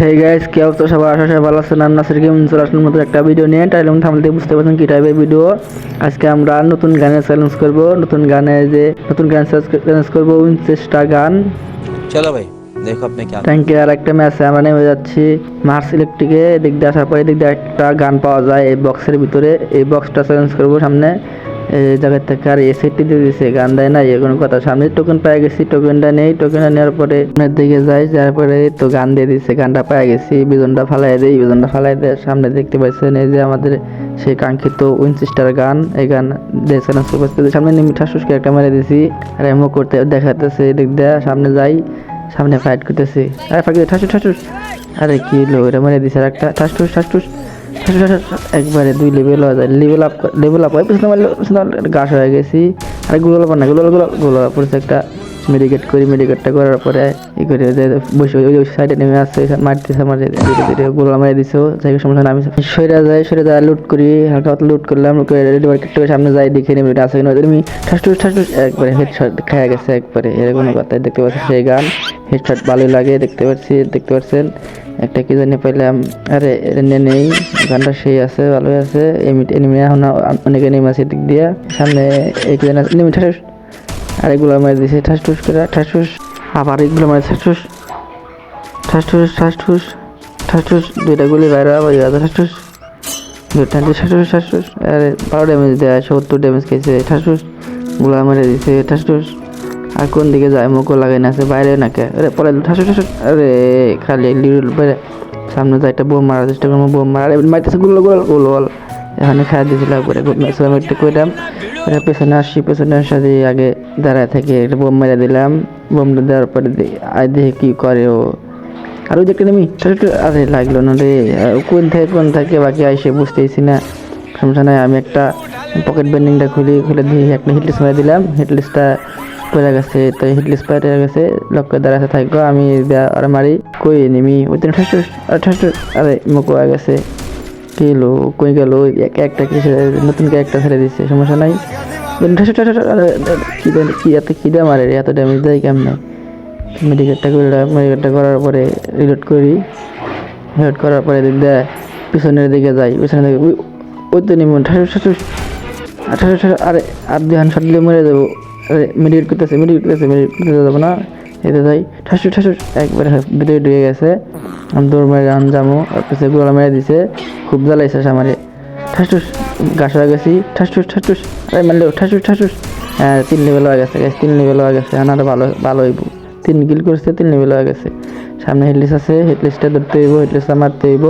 Hey guys কি অবস্থা? সবাই আশা সবাই ভালো আছেন। আর নাসির গেম চলে আসলাম মতো একটা ভিডিও নিয়ে। টাইল এবং থামলে বুঝতে পারছেন কী টাইপের ভিডিও আজকে আমরা নতুন গানে চ্যালেঞ্জ করব। নতুন গানে যে নতুন গান চ্যালেঞ্জ করব উনচেষ্টা গান। চলো ভাই দেখো আপনি কি থ্যাংক ইউ আর একটা ম্যাচে আমরা নেমে যাচ্ছি। মার্স ইলেকট্রিকে এদিক দিয়ে আসার পরে এদিক দিয়ে একটা গান পাওয়া যায় এই বক্সের ভিতরে। এই বক্সটা চ্যালেঞ্জ করব সামনে। এই জায়গা থেকে আর এসিটি দিয়ে দিছে, গান দেয় না এ কথা। সামনে টোকেন পেয়ে গেছি টোকেনটা নেই টোকেনটা নেওয়ার পরে সামনের দিকে যাই, যাওয়ার পরে তো গান দিয়ে দিছে, গানটা পেয়ে গেছি বিজনটা ফালাই দেই বিজনটা ফালাই দিয়ে, সামনে দেখতে পাচ্ছেন এই যে আমাদের সেই কাঙ্ক্ষিত উইনচিস্টার গান, এই গান দিয়ে চ্যালেঞ্জ সামনে নিমি ঠাসুসকে একটা মেরে দিছি, আর এমও করতে দেখাতেছে এদিক দিয়ে, সামনে যাই, সামনে ফাইট করতেছি। আরে ফাঁকি ঠাসুস ঠাসুস আরে কি লো এটা মেরে দিছে আর একটা ঠাসুস ঠাসুস একবারে দুই লেভেল হয়ে যায়। লেভেল আপ লেভেল আপ হয়। পিছনে মারলে গাছ হয়ে গেছি। আরে গুগল না গুগলগুলো গুলো পড়ছে একটা। মেডিকেট করি মেডিকেটটা করার পরে ই করে বসে ওই সাইডে নেমে আসছে মারতেছে আমার ধীরে ধীরে গুলো মেরে দিছো যাই সমস্যা না আমি সরে যাই, সরে যায় লুট করি। হালকা পাতলা লুট করলাম মার্কেট সামনে যাই, দেখে এটা আছে কিনা। তুমি ঠাসটুস ঠাসটুস একবারে হেডশট খাওয়া গেছে একবারে। এরকম কথাই দেখতে পাচ্ছি সেই গান। হেডশট ভালোই লাগে, দেখতে পাচ্ছি, দেখতে পাচ্ছেন। একটা কি জানি পাইলাম, আরে এটা নিয়ে নেই, গানটা সেই আছে, ভালোই আছে। এনিমি এখন অনেক এনিমি আছে দিক দিয়া। সামনে এই কি জানি এনিমি ঠাসটুস আর এগুলো মারি দিছে, ঠাস ঠুস করে, ঠাস ঠুস আবার এগুলো মারি ঠাস ঠুস ঠাস ঠুস ঠাস ঠুস ঠাস ঠুস দুইটা গুলি বাইরে, আবার ইয়াদা ঠাস ঠুস ঠাস ঠুস ঠাস ঠুস আরে, বারো ড্যামেজ দেয়, সত্তর ড্যামেজ খেয়েছে ঠাস ঠুসগুলা মেরে দিছে, ঠাস ঠুস আর কোন দিকে যায় মুখও লাগাই না আছে বাইরে নাকে। আরে, পরে ঠাস ঠুস আরে, খালি লিডল বাইরে সামনে যায় একটা বোম মারার চেষ্টা করব, বোম মারা আরে মারতেছে গুলো গুলো গুলো এখানে খাই দিয়েছিল একবারে ম্যাক্সিমাম একটু কইলাম এটা পেছনে আসছি, পেছনে আসা দিয়ে আগে দাঁড়ায় থেকে একটা বোম মেরে দিলাম। বোমটা দেওয়ার পরে আই দেখে কি করে ও। আর ওই যে একটা নেমি আরে, লাগল না রে। কোন থেকে কোন থেকে বাকি আইসে বুঝতেইছি না। সমস্যা নাই, আমি একটা পকেট বেন্ডিংটা খুলি, খুলে দিয়ে একটা হিটলিস্ট মেরে দিলাম। হিটলিস্টটা পড়ে গেছে তো হিটলিস্ট পড়ে গেছে লক্ষ্য দাঁড়াতে থাকব আমি দেয়া- ওরা মারি কই নিমি? ওই দিন ঠাস ঠুস, আরে ঠাস আরে মুখ হয়ে গেছে। এলো কই গেল? এক- একটা কি ছেড়ে- নতুন একটা ছেড়ে দিচ্ছে সমস্যা নাই। ঠাস ঠাস ঠাস, আরে, আরে, কি কি এত কি দেয় মারে এত ড্যামেজ দেয় কেমনে? মেডিকেটটা করে মেডিকেটটা করার পরে রিলোড করি। রিলোড করার পরে দিক দেয় পিছনের দিকে যাই পিছনের দিকে ওই- তো নিমন ঠাসুস ঠাসুস আর আরে আর দুই হান শট দিলে মরে যাব। আরে মেডিকেট করতেছে মেডিকেট করতেছে মেডিকেট করতে যাব না। এতে যাই ঠাসুস ঠাসু একবারে ভিতরে ঢুকে গেছে। আমি দৌড় মেরে রান যাব পিছিয়ে গোলা মেরে দিছে। খুব জ্বালাইছে আমারে। ঠাসুস গাছ গেছি ঠাসুস ঠাসুস আরে মারলে ঠাসুস ঠাসুস হ্যাঁ তিন লেভেল হয়ে গেছে guys, তিন লেভেল হয়ে গেছে। আমার ভালো ভালো হইব। তিন গিল করছে তিন লেভেল হয়ে গেছে। সামনে হেডলিস আছে হেডলিসটা ধরতে হইব হেডলিসটা মারতে হইব।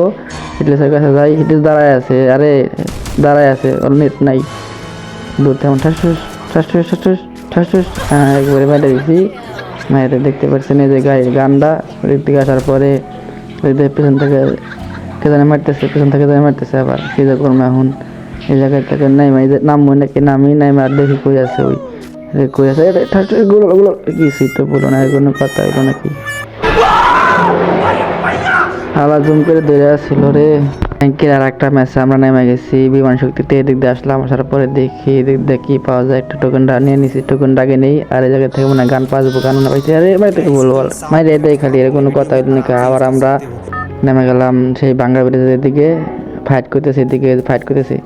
হেডলিসের কাছে যাই হেডলিস দাঁড়ায় আছে। আরে দাঁড়ায় আছে ওর নেট নাই। দূর তেমন ঠাসুস ঠাসুস ঠাসুস ঠাসুস হ্যাঁ একবারে মেরে দিছি। মেয়েটা দেখতে পাচ্ছেন এই যে গায়ের গানটা ওদিক থেকে আসার পরে পেছন থেকে কে জানে মারতেছে, পেছন থেকে জানে মারতেছে আবার, কি যে করব এখন? এই জায়গায় থেকে নাই এই যে নামবো নাকি নামি নাই আর দেখি কই আছে ওই। কই আছে? ঠাসুসগুলো গুলো কিছুই তো বলো না, কোনো কথা হইল নাকি? হালা জুম করে ধরে আসছিল রে। ব্যাংকের আর একটা ম্যাচে আমরা নেমে গেছি। বিমান শক্তিতে এদিক দিয়ে আসলাম, আসার পরে দেখি, এদিক দিয়ে পাওয়া যায়। একটা টোকেনটা নিয়ে নিছি টোকেনটা আগে নেই। আর এই জায়গা থেকে মনে গান যাব, গান না পাইছি। আরে, ভাই থেকে বলব, বল। মাইরে এটাই খালি এর কোনো কথা নাকি? আবার আমরা নেমে গেলাম সেই বাংলা ব্রিজের দিকে ফাইট করতেছে, এদিকে ফাইট করতেছি।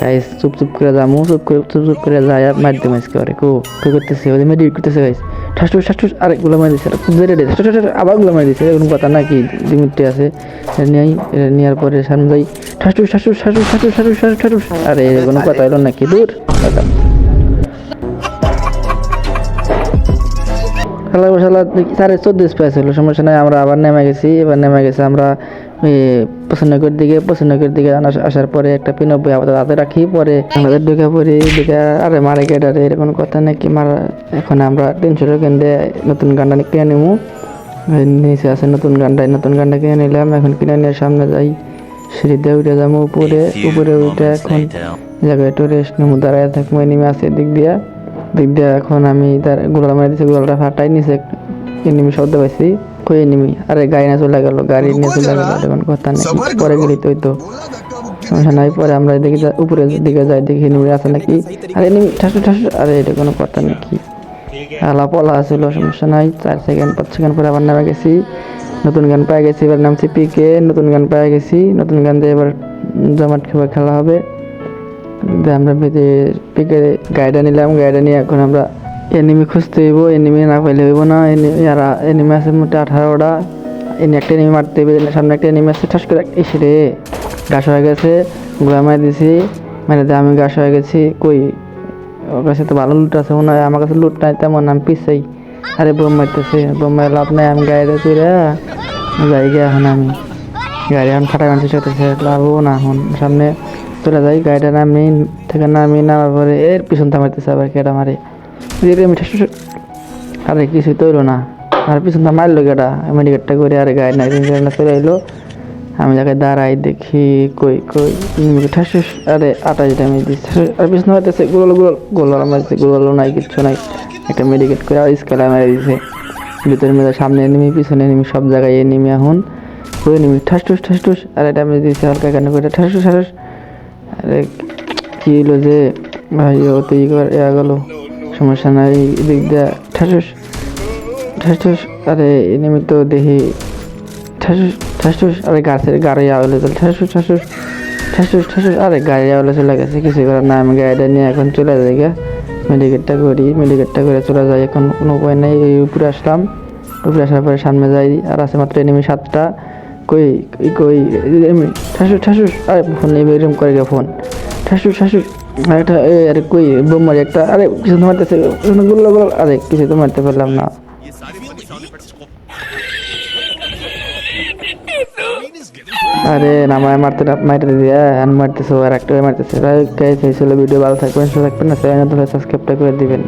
গাইস চুপ চুপ করে যামু, চুপ করে চুপ চুপ করে যায় মার দিতে মাইস করে কো কো করতেছে ওদের মেডিট করতেছে গাইস ঠাসটুস ঠাসটুস আরে গুলো মারি দিছে রে ঠাসটুস ঠাসটুস আবারগুলো মারি দিছে এরকম কথা না কি লিমিটে আছে এটা নেওয়ার পরে সামনে যাই ঠাসটুস ঠাসটুস ঠাসটুস ঠাসটুস ঠাসটুস ঠাসটুস ঠাসটুস আরে কোনো কথা হলো নাকি দূর কথা খেলা বসালা সাড়ে চোদ্দ স্পেস হলো সমস্যা নাই আমরা আবার নেমে গেছি এবার নেমে গেছি আমরা পছন্দকের দিকে পছন্দকের দিকে আসার পরে একটা পিনব্বই আবার হাতে রাখি পরে আমাদের ঢুকে পড়ি দিকে আরে মারে গেটারে এরকম কথা নাকি মারা এখন আমরা তিনশো টাকা দিয়ে নতুন গানটা কিনে নেব নিচে আছে নতুন গানটা এই নতুন গানটা কিনে নিলাম এখন কিনে নিয়ে সামনে যাই। সিঁড়িতে উঠে যাব উপরে উপরে উঠে এখন জায়গায় একটু রেস্ট নেব দাঁড়ায় থাকব এনিমে আছে দিক দিয়া। দিক দিয়ে এখন আমি তার গোলা মারি দিচ্ছি গোলাটা ফাটাই নিচে এনিমি শব্দ পাইছি। কই এনিমি আরে গাড়ি না চলে গেল গাড়ি নিয়ে চলে গেল এখন কথা নেই। পরে গেলি তো। তো সমস্যা নাই পরে আমরা দেখি উপরের দিকে যাই দেখি এনিমি আছে নাকি। আরে এনিমি ঠাসু ঠাসু আরে এটা কোনো কথা নাকি আলা পলা ছিল সমস্যা নাই। চার সেকেন্ড পাঁচ সেকেন্ড পরে আবার নেমে গেছি। নতুন গান পেয়ে গেছি এবার নামছি পিকে। নতুন গান পেয়ে গেছি নতুন গান দিয়ে এবার জমাট খেলা খেলা হবে। আমরা পিকে গাড়িটা নিলাম গাড়িটা নিয়ে এখন আমরা এনিমি খুঁজতে হইব এনিমি না পাইলে হইব না। এনিমি আছে মোটে আঠারোটা, এনে একটা এনিমি মারতে হবে সামনে একটা এনিমি আছে, ঠাস করে এসে রে গাছ হয়ে গেছে গোলা মারি দিছি। মানে আমি গাছ হয়ে গেছি, কই? ওর কাছে তো ভালো লুট আছে, মনে হয় আমার কাছে লুট নাই তেমন, আমি পিছাই। আরে বোম মারতেছে, বোম মারে লাভ নাই, আমি গাড়ি গাড়িটা চড়ে যাই গে এখন আমি। গাড়ি এখন ফাটা মানুষ চলতেছে লাভও না এখন। সামনে চলে যাই, গাড়িটা নামি থেকে নামি নামার পরে এর পিছন থামাইতেছে আবার কেটা মারে। আরে কিছুই তো না। আর পিছন থা মারলো কেটা মেডিকেটটা করে আরে গাড়ি নাই না চলে এলো আমি যাকে দাঁড়াই দেখি কই কই নিমিকে ঠাস ঠাস, আরে আটা যেটা আমি দিচ্ছি আর পিছনে মারতেছে গোল গোল গোল মারতেছে গোল নাই কিচ্ছু নাই। একটা মেডিকেট করে আর স্কেলা মেরে দিছে। ভিতরে মেরে সামনে নেমে পিছনে নেমে সব জায়গায় নেমে এখন। ওই নেমে ঠাস ঠুস ঠাস ঠুস আর এটা আমি দিয়েছি হালকা কেন করে ঠাস ঠুস আরে কি হলো যে? ভাই ও তো ই কর গেল। সমস্যা নাই এদিক দিয়ে ঠাস ঠুস আরে নেমে তো দেখি ঠাসুস ঠাসুস, আরে গাছের গাড়ি আওয়ালে চলে, ঠাসুস ঠাসুস ঠাসুস ঠাসুস, আরে গাড়ি আওয়ালে চলে গেছে কিছু করার না আমি গাড়িটা নিয়ে এখন চলে যাই গা, মেডিকেটটা করি, মেডিকেটটা করে চলে যাই, এখন কোনো উপায় নেই, এই উপরে আসলাম, উপরে আসার পরে সামনে যাই, আর আছে মাত্র এনিমি সাতটা, কই কই ঠাসুস ঠাসুস, আরে ফোন এরকম করে গে ফোন, ঠাসুস ঠাসুস আর একটা এ, আরে কই বোম মারি একটা আরে কিছু তো মারতেছে গুলো আরে কিছু তো মারতে পারলাম না। আরে নামায় মারতে মারতে দিয়ে আন মারতেছে আর একটা মারতেছে। গাইস এই ছিল ভিডিও ভালো থাকবেন সুস্থ থাকবেন না চ্যানেলটা সাবস্ক্রাইবটা করে দিবেন।